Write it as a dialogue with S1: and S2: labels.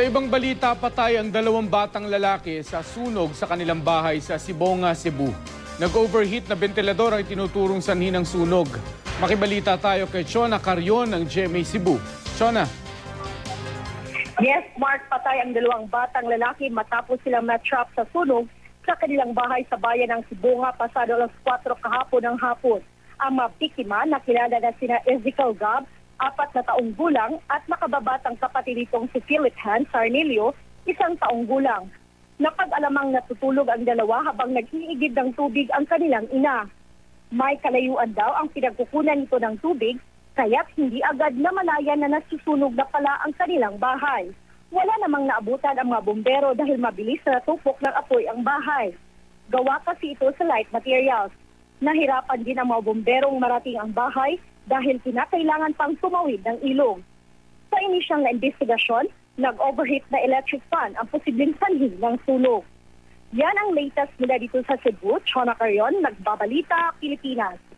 S1: Sa ibang balita, patay ang dalawang batang lalaki sa sunog sa kanilang bahay sa Sibonga, Cebu. Nag-overheat na ventilador ang tinuturong sanhi ng sunog. Makibalita tayo kay Chona Carrion ng GMA Cebu. Chona.
S2: Yes, Mark, patay ang dalawang batang lalaki matapos silang matrap sa sunog sa kanilang bahay sa bayan ng Sibunga pasado alas 4 kahapon ng hapon. Ang mga biktima na kilala na sina Ezekiel Gab, apat na taong gulang at makababatang kapatid nitong si Philip Han Sarnilio, isang taong gulang. Napag-alamang natutulog ang dalawa habang nag-iigib ng tubig ang kanilang ina. May kalayuan daw ang pinagkukunan nito ng tubig kaya't hindi agad na malaya na nasusunog na pala ang kanilang bahay. Wala namang naabutan ang mga bombero dahil mabilis na natupok ng apoy ang bahay. Gawa kasi ito sa light materials. Nahirapan din ang mga bomberong marating ang bahay dahil kinakailangan pang tumawid ng ilog. Sa inisyang na investigasyon, nag-overheat na electric fan ang posibleng sanhi ng sunog. Yan ang latest mula dito sa Cebu. Chona Carion, Nagbabalita, Pilipinas.